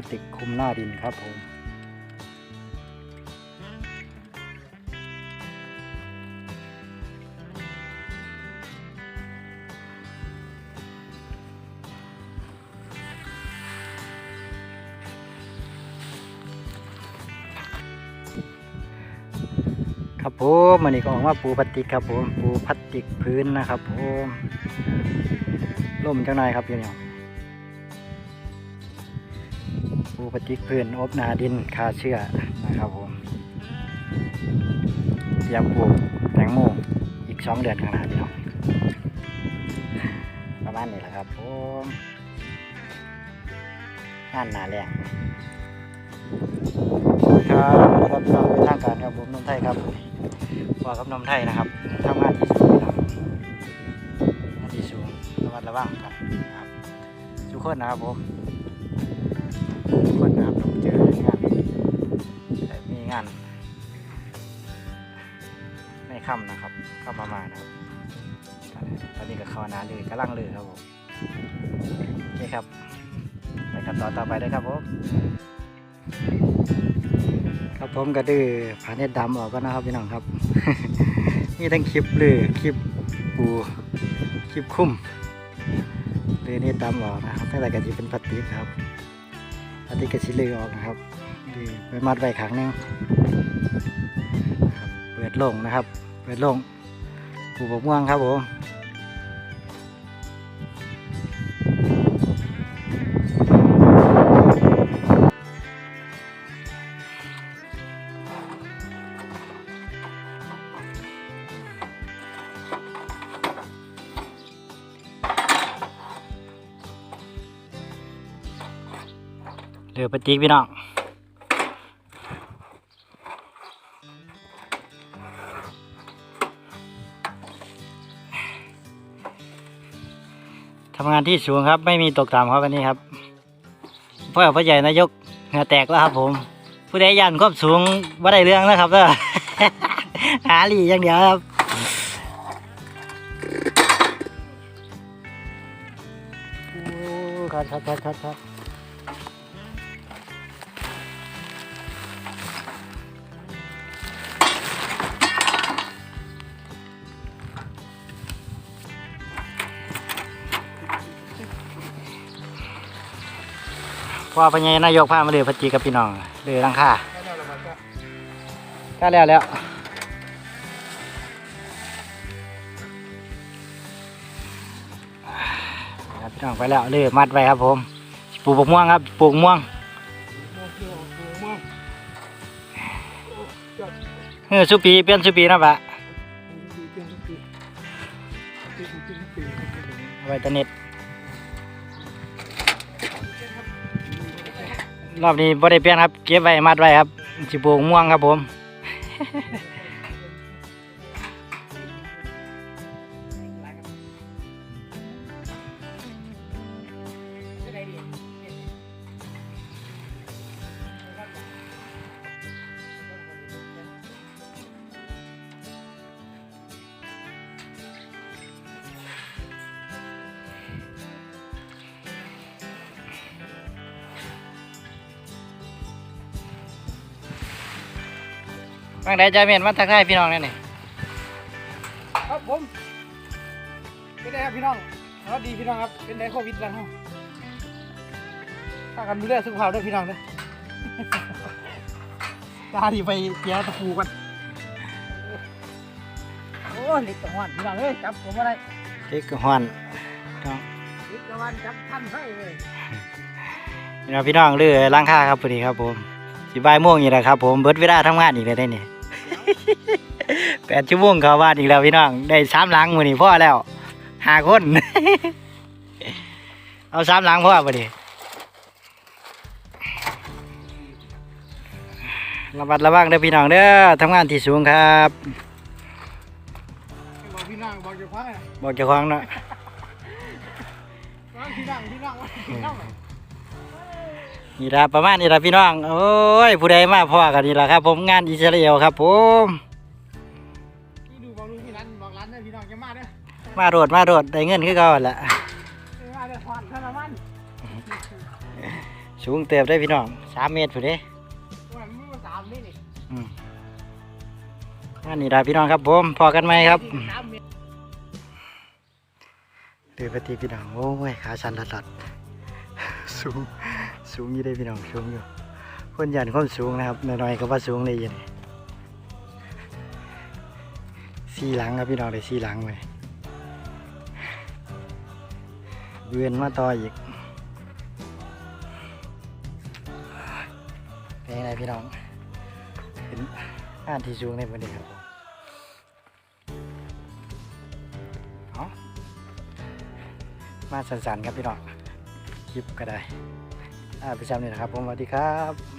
พลาสติกคลุมหน้าดินครับผมครับผมมันนี้ก็ออกมาปูพลาสติกครับผมปูพลาสติกพื้นนะครับผมล่มจังน่อยครับพี่น้อง ปูพลาสติกพื้นอบนาดินคาเชื่อนะครับผมเตรียมปลูกแตงโมอีกสองเดือนข้างหน้าพี่น้องประมาณนี้แหละครับผมงานนาแรงครับครับพี่น้องเป็นทางการครับผมนมไทยครับว่ากับนมไทยนะครับทำงานที่สูงนะครับที่สูงระมัดระวังครับทุกคนนะครับผม งานในค่ำนะครับค่ำประมานะครับ ตอนนี้ก็เข้านาเลยกำลังเลยครับผมโอเคครับไปกันต่อต่อไปเลยครับผมครับผมก็ดื้อผาเน็ตดำออกก็นะครับพี่น้องครับ นี่ทั้งคลิปหรือคลิปปูคลิปคุ้มหรือเน็ตดำออกนะครับตั้งแต่กะจิเป็นพลาสติกครับพลาสติกกะชิลือออกนะครับ ดื้อไปมัดไว้ขังนึงเปิดโลงนะครับ เปิดโลงปูบกม่วงครับผมเรือพลาสติกพี่น้อง ทำงานที่สูงครับ ไม่มีตกต่ำครับวันนี้ครับพ่อพ่อใหญ่นายกเหงื่อแตกแล้วครับ ผม ผู้ใดยันควบสูงว่าได้เรื่องนะครับเด้อหาหลีอย่างเดียวครับโอ้ครับครับครับครั ว่าพญานายกพามาเดือพัจีกับพี่น้องเดือรังค่าก็แล้วแล้วครับพี่น้องไปแล้วเดือมัดไว้ครับผมปลูกบกม่วงครับปลูกม่วงเออสุปีเปลี่ยนสุปีนะปะเอาไว้ตะเน็ด รอบนี้บ่ได้เปลี่ยนครับ เก็บไว้มัดไว้ครับสิปลูกม่วงครับผม บางใดใจเมียนมาทักทายพี่น้องนั่นนี่ครับผมเป็นไงครับพี่น้องสวัสดีพี่น้องครับเป็นไงโควิดแล้วครับถ้ากันดูแลสุขภาพด้วยพี่น้องเด้อตาที่ไปแย่ตะปูกันโอ้เล็กตะวันพี่น้องเอ้ยจับผมอะไรเล็กฮอนพี่น้องเล็กตะวันจับทันใช่เลยพี่น้องพี่น้องเรือล้างค่าครับพอดีครับผม สิบายโม่วงอีกแล้วครับ ผมเบิดเวลาทำงานอีกแล้วได้นี่แปดชั่วโมงเข้าบ้านอีกแล้วพี่น้อง ได้สามหลังมือนี่พ่อแล้วห้าคน เอาสามหลังพ่อพอดีระมัดระวังเด้อพี่น้องเด้อทำงานที่สูงครับบอกพี่น้องบอกเจ้าของนะบอกเจ้าของเนาะว่าพี่น้องพี่น้องว่าพี่น้อง นี่ละประมาณนี้ละพี่น้องโอ้ยผู้ใดมาพ่อกันนี่ละครับ ผมงานอิสราเอลครับ ผมพี่ดูบอกลุงพี่ร้านบอกร้านเด้อพี่น้องจะมาเด้อมาโรดมาโรดได้เงินคือเก่าหั่นละจะมาเด้อผ่อนเท่านั้นสสูงเติบได้พี่น้องสามเมตรผู้เด้มันมันสามนี่นี่อืมอันนี้ได้พี่น้องครับผมพอกันไหมครับสามเมตรเดือปฏิพี่น้องโอ้ยขาชันระดัดสูง สูงอยู่ได้พี่น้องสูงอยู่ คนยันความสูงนะครับน้อยๆก็ว่าสูงเลยอยังสี่หลังครับพี่น้องเลยสี่หลังเลยเวียนมาต่ออีกเป็นยังไงพี่น้องเป็นอ่านที่สูงในวันนี้ครับผมเอามาสั่นๆครับพี่น้องคลิปก็ได้ ไปจำนี่นะครับผมสวัสดีครับ